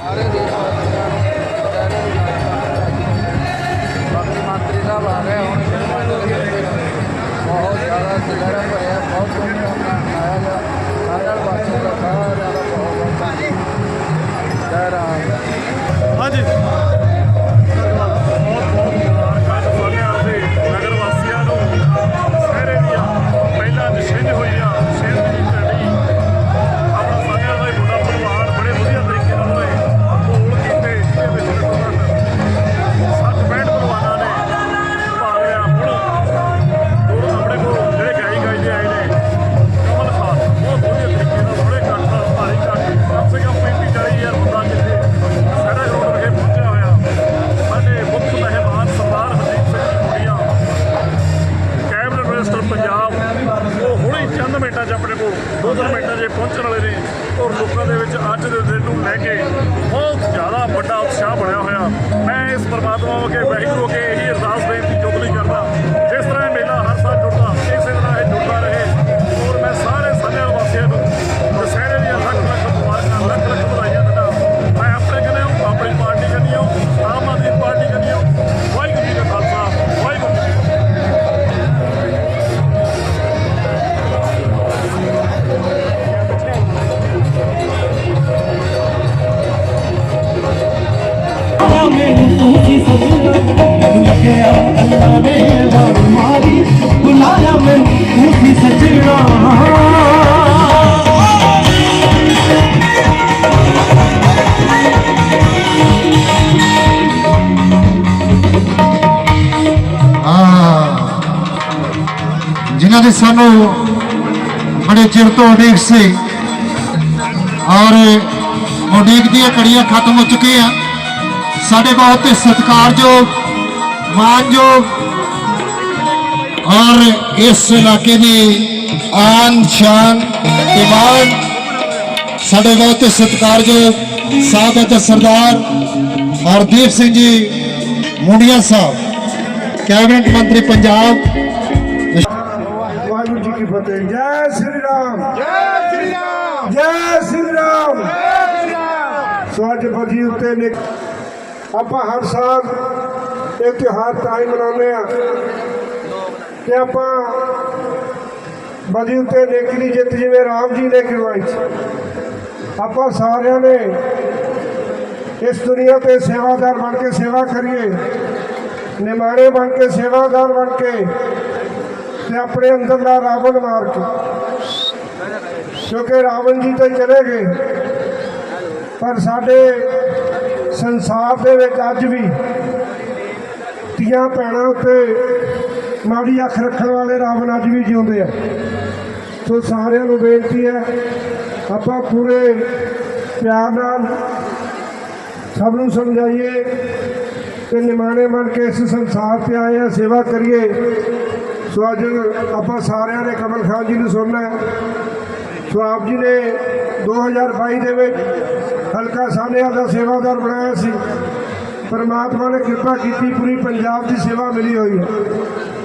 ਸਾਰੇ ਜਿਨ੍ਹਾਂ ਨੇ ਸਾਨੂੰ ਬੜੇ ਚਿਰ ਤੋਂ ਉਡੀਕ ਸੀ ਔਰ ਉਡੀਕ ਦੀਆਂ ਕੜੀਆਂ ਖਤਮ ਹੋ ਚੁੱਕੀਆਂ, ਸਾਡੇ ਬਹੁਤ ਹੀ ਸਤਿਕਾਰਯੋਗ, ਮਾਨਯੋਗ ਔਰ ਇਸ ਇਲਾਕੇ ਦੀ ਆਨ ਸ਼ਾਨ ਸਾਡੇ ਬਹੁਤ ਹੀ ਸਤਿਕਾਰਯੋਗ ਸਾਬਤ ਸਰਦਾਰ ਹਰਦੀਪ ਸਿੰਘ ਜੀ ਮੁੰਡੀਆ ਸਾਹਿਬ ਕੈਬਨਿਟ ਮੰਤਰੀ ਪੰਜਾਬ। ਵਾਹਿਗੁਰੂ ਜੀ ਕੀ ਫਤਿਹ। ਜੈ ਸ੍ਰੀ ਰਾਮ। ਜੈ ਸ੍ਰੀ ਰਾਮ। ਜੈ ਸ੍ਰੀ ਰਾਮ। ਉੱਤੇ ਨੇ ਆਪਾਂ ਹਰ ਸਾਲ ਇਹ ਤਿਉਹਾਰ ਤਾਂ ਹੀ ਮਨਾਉਂਦੇ ਆ ਕਿ ਆਪਾਂ ਬਦੀ ਉੱਤੇ ਨੇਕੀ ਦੀ ਜਿੱਤ ਜਿਵੇਂ ਰਾਮ ਜੀ ਨੇ ਕਰਵਾਈ ਸੀ। ਆਪਾਂ ਸਾਰਿਆਂ ਨੇ ਇਸ ਦੁਨੀਆ ਤੇ ਸੇਵਾਦਾਰ ਬਣ ਕੇ ਸੇਵਾ ਕਰੀਏ, ਨਿਮਾਣੇ ਬਣ ਕੇ ਸੇਵਾਦਾਰ ਬਣ ਕੇ ਤੇ ਆਪਣੇ ਅੰਦਰ ਦਾ ਰਾਵਣ ਮਾਰ ਕੇ। ਕਿਉਂਕਿ ਰਾਵਣ ਜੀ ਤਾਂ ਚਲੇ ਗਏ, ਪਰ ਸਾਡੇ ਸੰਸਾਰ ਦੇ ਵਿੱਚ ਅੱਜ ਵੀ ਧੀਆਂ ਭੈਣਾਂ ਉੱਤੇ ਮਾੜੀ ਅੱਖ ਰੱਖਣ ਵਾਲੇ ਰਾਵਣ ਅੱਜ ਵੀ ਜਿਉਂਦੇ ਆ। ਸੋ ਸਾਰਿਆਂ ਨੂੰ ਬੇਨਤੀ ਹੈ, ਆਪਾਂ ਪੂਰੇ ਪਿਆਰ ਨਾਲ ਸਭ ਨੂੰ ਸਮਝਾਈਏ ਕਿ ਨਿਮਾਣੇ ਬਣ ਕੇ ਇਸ ਸੰਸਾਰ ਤੇ ਆਏ ਆ, ਸੇਵਾ ਕਰੀਏ। ਸੋ ਅੱਜ ਆਪਾਂ ਸਾਰਿਆਂ ਨੇ ਕਮਲ ਖਾਨ ਜੀ ਨੂੰ ਸੁਣਨਾ ਸੋ ਆਪ ਜੀ ਨੇ 2022 ਦੇ ਵਿੱਚ ਹਲਕਾ ਸਾਹਨੇਵਾਲ ਦਾ ਸੇਵਾਦਾਰ ਬਣਾਇਆ ਸੀ। ਪਰਮਾਤਮਾ ਨੇ ਕਿਰਪਾ ਕੀਤੀ, ਪੂਰੀ ਪੰਜਾਬ ਦੀ ਸੇਵਾ ਮਿਲੀ ਹੋਈ ਹੈ।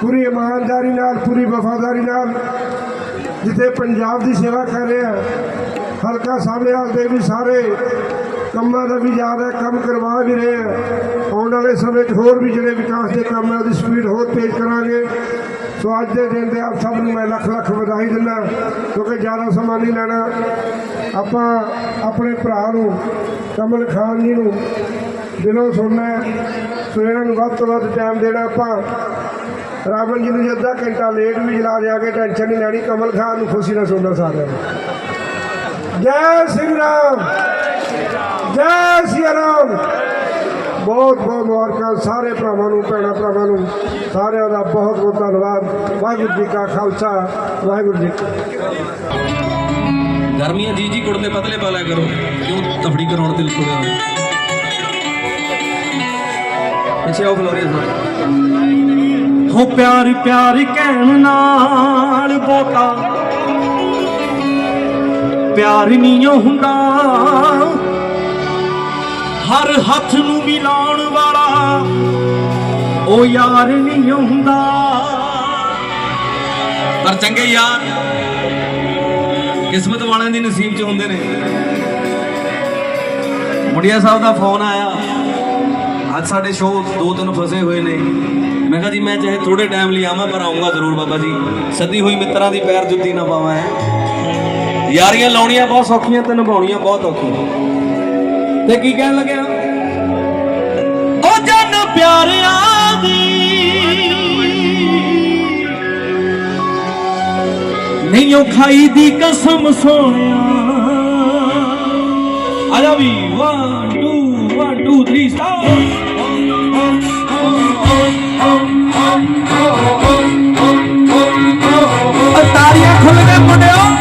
ਪੂਰੀ ਇਮਾਨਦਾਰੀ ਨਾਲ, ਪੂਰੀ ਵਫਾਦਾਰੀ ਨਾਲ ਜਿੱਥੇ ਪੰਜਾਬ ਦੀ ਸੇਵਾ ਕਰ ਰਿਹਾ ਹਲਕਾ ਸਾਹਨੇਵਾਲ ਦੇ ਵੀ ਸਾਰੇ ਕੰਮਾਂ ਦਾ ਵੀ ਯਾਦ ਹੈ, ਕੰਮ ਕਰਵਾ ਵੀ ਰਹੇ ਆ ਆਉਣ ਵਾਲੇ ਸਮੇਂ 'ਚ ਹੋਰ ਵੀ ਜਿਹੜੇ ਵਿਕਾਸ ਦੇ ਕੰਮ ਹੈ, ਉਹਦੀ ਸਪੀਡ ਹੋਰ ਤੇਜ਼ ਕਰਾਂਗੇ। ਸੋ ਅੱਜ ਦੇ ਦਿਨ 'ਤੇ ਆਪ ਸਭ ਨੂੰ ਮੈਂ ਲੱਖ ਲੱਖ ਵਧਾਈ ਦਿੰਦਾ ਕਿਉਂਕਿ ਜ਼ਿਆਦਾ ਸਮਾਂ ਨਹੀਂ ਲੈਣਾ। ਆਪਾਂ ਆਪਣੇ ਭਰਾ ਨੂੰ, ਕਮਲ ਖਾਨ ਜੀ ਨੂੰ ਦਿਲੋਂ ਸੁਣਨਾ ਸੋ ਇਹਨਾਂ ਨੂੰ ਵੱਧ ਤੋਂ ਵੱਧ ਟਾਈਮ ਦੇਣਾ ਆਪਾਂ। ਰਾਵਣ ਜੀ ਨੂੰ ਜੇ ਅੱਧਾ ਘੰਟਾ ਲੇਟ ਵੀ ਜਲਾ ਦਿਆਂਗੇ ਟੈਨਸ਼ਨ ਨਹੀਂ ਲੈਣੀ, ਕਮਲ ਖਾਨ ਨੂੰ ਖੁਸ਼ੀ ਨਾਲ ਸੁਣਨਾ ਸਾਰਿਆਂ ਨੂੰ। ਜੈ ਸ਼੍ਰੀ ਰਾਮ, ਜੈ ਸ਼੍ਰੀ ਰਾਮ। ਬਹੁਤ ਬਹੁਤ ਮੁਬਾਰਕਾਂ ਸਾਰੇ ਭਰਾਵਾਂ ਨੂੰ, ਭੈਣਾਂ ਭਰਾਵਾਂ ਨੂੰ, ਸਾਰਿਆਂ ਦਾ ਬਹੁਤ ਬਹੁਤ ਧੰਨਵਾਦ। ਵਾਹਿਗੁਰੂ ਜੀ ਕਾ ਖਾਲਸਾ, ਵਾਹਿਗੁਰੂ ਜੀ ਕੀ ਫਤਿਹ। ਗਰਮੀਆਂ ਜੀ ਜੀ ਕੁੜਤੇ ਪਤਲੇ ਪਾ ਲਿਆ ਕਰੋ, ਕਿਉਂ ਤਫੜੀ ਕਰਾਉਣ ਤੇ ਲਿਖੋ ਪਿੱਛੇ ਆਓ ਫਲੋਰੀਆ ਸਾਹਿਬ ਹੋ ਪਿਆਰ ਪਿਆਰ ਕਹਿਣ ਨਾਲ ਬੋਤਾ ਪਿਆਰ ਨਹੀਂ ਹੁੰਦਾ। ਹਰ ਹੱਥ ਨੂੰ ਮਿਲਾਉਣ ਵਾਲਾ ਉਹ ਯਾਰ ਨਹੀਂ ਹੁੰਦਾ। ਪਰ ਚੰਗੇ ਯਾਰ ਕਿਸਮਤ ਵਾਲਿਆਂ ਦੀ ਨਸੀਬ 'ਚ ਹੁੰਦੇ ਨੇ। ਮੁੰਡਿਆ ਸਾਹਿਬ ਦਾ ਫੋਨ ਆਇਆ। ਅੱਜ ਸਾਡੇ ਸ਼ੋਅ ਦੋ ਤਿੰਨ ਫਸੇ ਹੋਏ ਨੇ। ਮੈਂ ਕਿਹਾ ਜੀ, ਮੈਂ ਚਾਹੇ ਥੋੜੇ ਟਾਈਮ ਲਈ ਆਵਾਂ, ਪਰ ਆਉਂਗਾ ਜ਼ਰੂਰ ਬਾਬਾ ਜੀ। ਸੱਦੀ ਹੋਈ ਮਿੱਤਰਾਂ ਦੀ ਪੈਰ ਜੁੱਤੀ ਨਾ ਪਾਵਾਂ ਹੈ ਯਾਰੀਆਂ ਲਾਉਣੀਆਂ ਬਹੁਤ ਸੌਖੀਆਂ ਤੇ ਨਿਭਾਉਣੀਆਂ ਬਹੁਤ ਔਖੀਆਂ। ਤੇ ਕੀ ਕਹਿਣ ਲੱਗਿਆ? ਉਹ ਜਨ ਪਿਆਰਿਆਂ ਦੀ। ਨਹੀਂ ਉਹ ਖਾਈ ਦੀ ਕਸਮ ਸੋਹਣਿਆ। ਆ ਜਾ ਵੀ 1 2 1 2 3 ਸਟਾਰਟ ਤਾਰੀਆਂ ਖੁੱਲ ਗਏ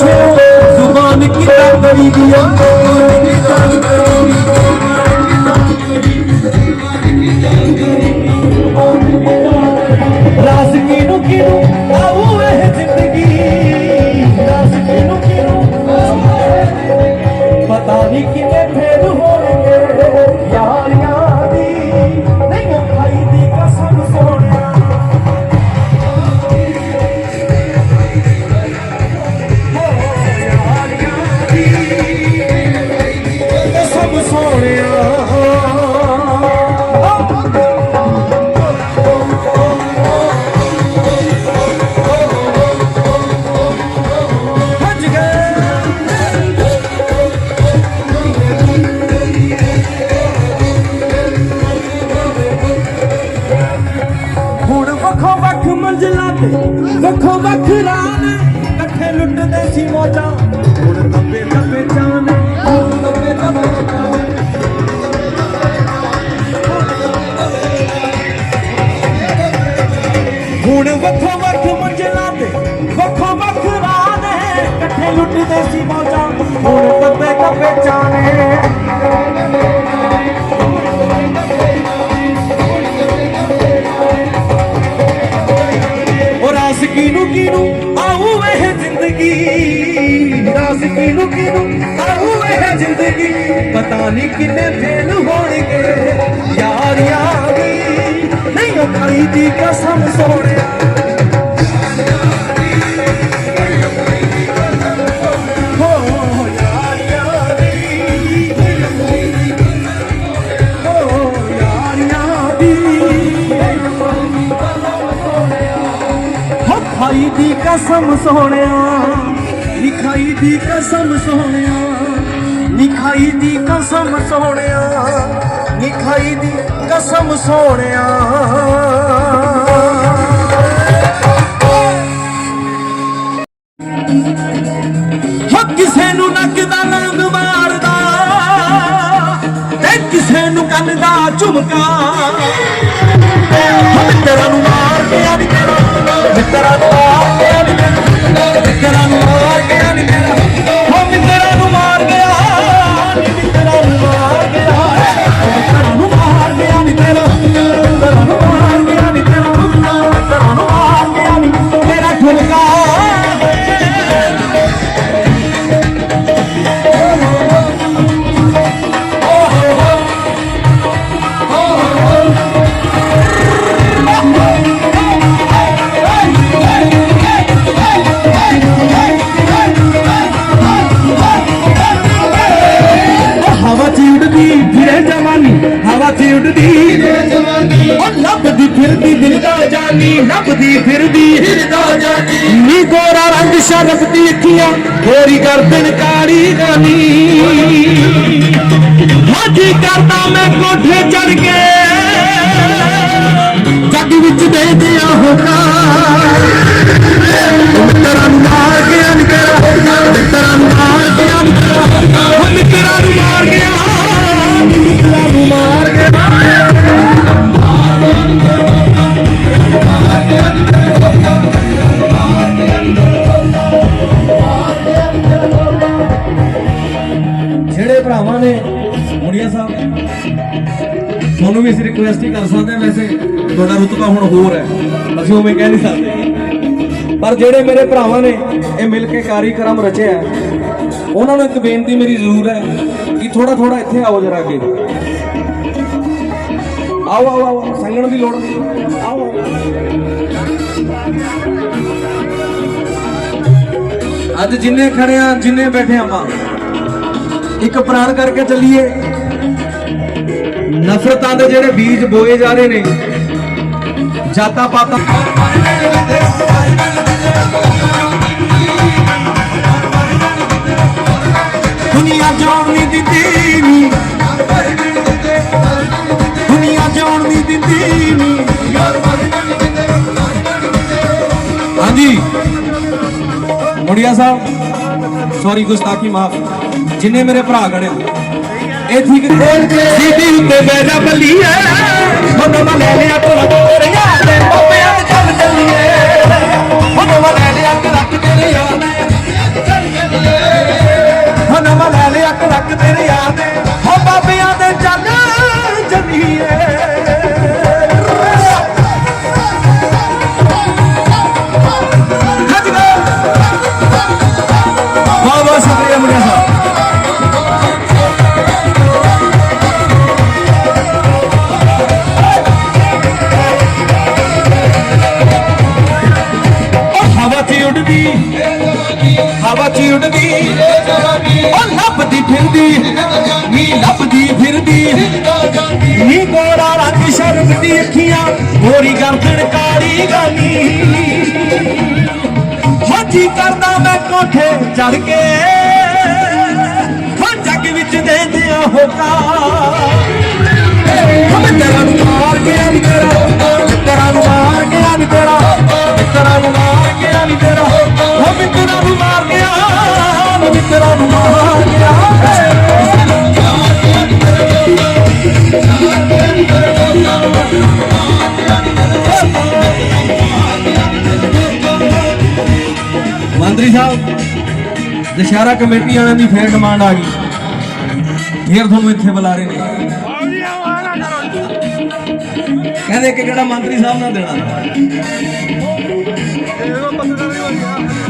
চলে ਕਸਮ ਨਹੀਂ ਦੀ ਕਸਮ ਸੋਹਣਿਆ। ਹੋ ਯਾਰੀਆਂ ਦੀ ਖਾਈ ਦੀ ਕਸਮ ਸੋਹਣਿਆ। ਲਿਖਾਈ ਦੀ ਕਸਮ ਸੋਹਣਿਆ। ਲਿਖਾਈ ਦੀ ਕਸਮ ਸੋਹਣਿਆ। ਲਿਖਾਈ ਦੀ ਕਸਮ ਸੋਹਣਿਆ। ਹੋ ਕਿਸੇ ਨੂੰ ਨੱਕ ਦਾ ਲੰਗ ਮਾਰਦਾ ਤੇ ਕਿਸੇ ਨੂੰ ਕੰਨ ਦਾ ਝੁਮਕਾ। ਹੋ ਮਿੱਤਰਾਂ ਨੂੰ ਮਾਰ ਗਿਆ ਨੀ ਮਿੱਤਰਾਂ ਨੂੰ ਅੱਖੀਆਂ ਗੋਰੀ ਗਰਦਨ ਕਾਲੀ ਗਾਨੀ ਹਾਜੀ ਕਰਦਾ ਮੈਂ ਕੋਠੇ ਚੜ ਕੇ। ਜੱਗ ਵਿੱਚ ਦੇ ਦਿਆਂ ਹੋਕਾ ਮਿੱਤਰਾਂ ਨੂੰ ਜਿਹੜੇ ਭਰਾਵਾਂ ਨੇ, ਮੁੰਡਿਆ ਸਾਹਿਬ, ਤੁਹਾਨੂੰ ਵੀ ਅਸੀਂ ਰਿਕੁਐਸਟ ਹੀ ਕਰ ਸਕਦੇ ਹਾਂ ਵੈਸੇ, ਤੁਹਾਡਾ ਰੁਤਬਾ ਹੁਣ ਹੋਰ ਹੈ। ਅਸੀਂ ਉਵੇਂ ਕਹਿ ਨਹੀਂ ਸਕਦੇ। ਪਰ ਜਿਹੜੇ ਮੇਰੇ ਭਰਾਵਾਂ ਨੇ, ਇਹ ਮਿਲ ਕੇ ਕਾਰੀਕ੍ਰਮ ਰਚਿਆ ਉਹਨਾਂ ਨੂੰ ਇੱਕ ਬੇਨਤੀ ਮੇਰੀ ਜ਼ਰੂਰ ਹੈ ਕਿ ਥੋੜਾ ਥੋੜਾ ਇੱਥੇ ਆਓ ਜਰਾ ਅੱਗੇ। ਆਓ ਆਓ ਆਓ, ਸੰਗਣ ਦੀ ਲੋੜ ਨਹੀਂ। ਆਓ ਆਓ। ਅੱਜ ਜਿੰਨੇ ਖੜੇ ਆ, ਜਿੰਨੇ ਬੈਠੇ ਆਪਾਂ ਇੱਕ ਪ੍ਰਾਣ ਕਰਕੇ ਚੱਲੀਏ। ਨਫ਼ਰਤਾਂ ਦੇ ਜਿਹੜੇ ਬੀਜ ਬੋਏ ਜਾ ਰਹੇ ਨੇ, ਜਾਤਾਂ ਪਾਤਾਂ ਦੁਨੀਆ ਜਾਣ ਨਹੀਂ ਦਿੰਦੀ ਨੀ। ਦੁਨੀਆ ਜਾਣ ਨਹੀਂ ਦਿੰਦੀ ਨੀ। ਹਾਂਜੀ। ਮੁੜੀਆ ਸਾਹਿਬ ਸੌਰੀ ਗੁਸਤਾਖੀ, ਮਾਫ। ਜਿੰਨੇ ਮੇਰੇ ਭਰਾ ਖੜੇ ਹੋ। ਇਹ ਠੀਕ ਸੀਡੀ ਉੱਤੇ ਜਾ ਬੱਲੀਏ ਹੁਣ ਮੈਂ ਲੈ ਲਿਆ। ਕੋਠੇ ਚੜ ਕੇ ਹਾਂ ਜੱਗ ਵਿੱਚ ਦੇ ਦਿਆਂ ਹੋਕਾ ਹਮ ਤੇਰਾ ਨੂੰ ਮਾਰ ਗਿਆ ਨੀ ਤੇਰਾ ਤੇਰਾ ਨੂੰ ਮਾਰ ਗਿਆ ਨੀ ਤੇਰਾ ਤੇਰਾ ਨੂੰ ਮਾਰ ਗਿਆ ਨੀ ਤੇਰਾ ਹਮ ਤੇਰਾ ਨੂੰ ਮਾਰ ਗਿਆ ਨੀ ਤੇਰਾ ਨੂੰ ਮੰਤਰੀ ਸਾਹਿਬ, ਦੁਸ਼ਹਿਰਾ ਕਮੇਟੀ ਵਾਲਿਆਂ ਦੀ ਫੇਰ ਡਿਮਾਂਡ ਆ ਗਈ। ਫੇਰ ਤੁਹਾਨੂੰ ਇੱਥੇ ਬੁਲਾ ਰਹੇ ਨੇ। ਕਹਿੰਦੇ ਕਿ ਕਿਹੜਾ ਮੰਤਰੀ ਸਾਹਿਬ ਨਾਲ ਦੇਣਾ।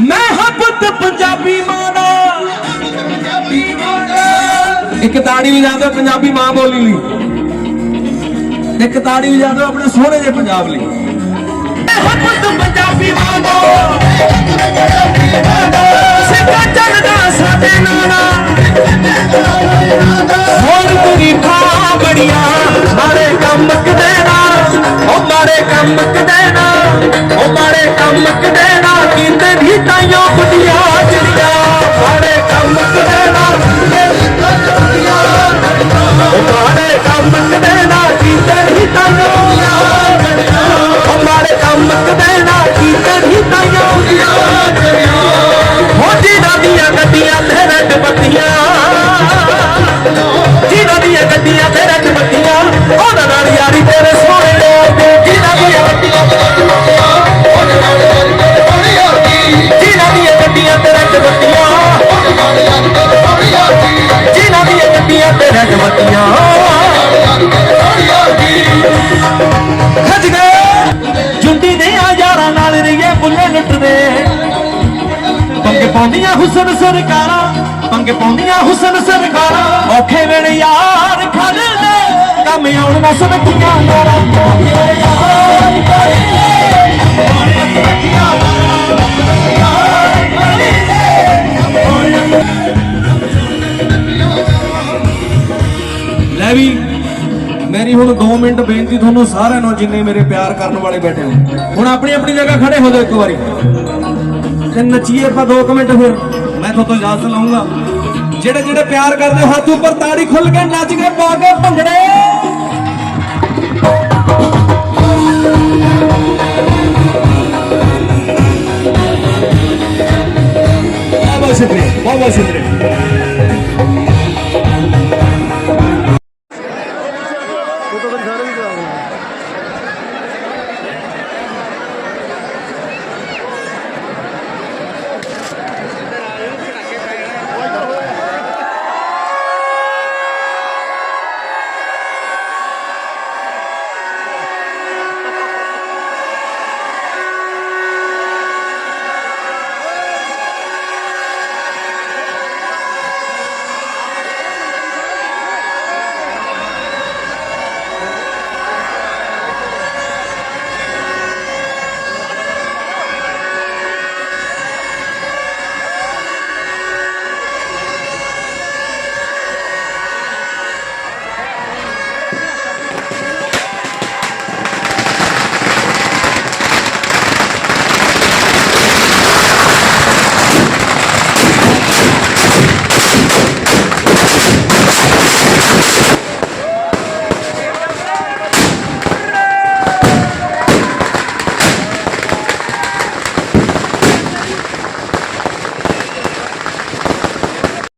ਮੈਂ ਹਾਂ ਪੰਜਾਬੀ ਮਾਂ ਦਾ। ਇੱਕ ਤਾੜੀ ਵਜਾ ਦਿਓ ਪੰਜਾਬੀ ਮਾਂ ਬੋਲੀ ਲਈ। ਇੱਕ ਤਾੜੀ ਵਜਾ ਦਿਓ ਆਪਣੇ ਸੋਹਣੇ ਦੇ ਪੰਜਾਬ ਲਈ। ਤਾਈਆਂ ਬੁੱਢੀਆਂ ਚੜੀਆਂ ਮਾਰੇ ਕੰਮ ਕਦੇ ਨਾ ਉਹ ਪਾਉਂਦੀਆਂ ਹੁਸਨ ਸਰਕਾਰਾਂ, ਪੰਗੇ ਪਾਉਂਦੀਆਂ ਹੁਸਨ ਸਰਕਾਰਾਂ। ਔਖੇ ਵੇਲੇ ਯਾਰ ਖੜੇ ਨੇ ਕੰਮ ਆਉਣ ਨਾ ਸੁਣਕੀਆਂ ਯਾਰਾਂ ਔਖੇ ਯਾਰ ਖੜੇ ਨੇ ਲੈ ਵੀ ਮੇਰੀ ਹੁਣ 2 ਮਿੰਟ ਬੇਨਤੀ ਤੁਹਾਨੂੰ ਸਾਰਿਆਂ ਨੂੰ ਜਿੰਨੇ ਮੇਰੇ ਪਿਆਰ ਕਰਨ ਵਾਲੇ ਬੈਠੇ ਹੋ ਹੁਣ ਆਪਣੀ ਆਪਣੀ ਜਗ੍ਹਾ ਖੜੇ ਹੋ ਜਾਓ ਇੱਕ ਵਾਰੀ। ਤੇ ਨੱਚੀਏ ਆਪਾਂ 2 ਮਿੰਟ ਫਿਰ। ਮੈਂ ਤੁਹਾਡੇ ਤੋਂ ਇਜਾਜ਼ਤ ਲਵਾਂਗਾ ਜਿਹੜੇ ਜਿਹੜੇ ਪਿਆਰ ਕਰਦੇ ਹੋ, ਹੱਥ ਉੱਪਰ ਤਾੜੀ ਖੁੱਲ ਕੇ ਨੱਚ ਕੇ ਪਾ ਕੇ ਭੰਗੜੇ। ਬਹੁਤ ਬਹੁਤ ਸ਼ੁਕਰੀਆ, ਬਹੁਤ ਬਹੁਤ ਸ਼ੁਕਰੀਆ।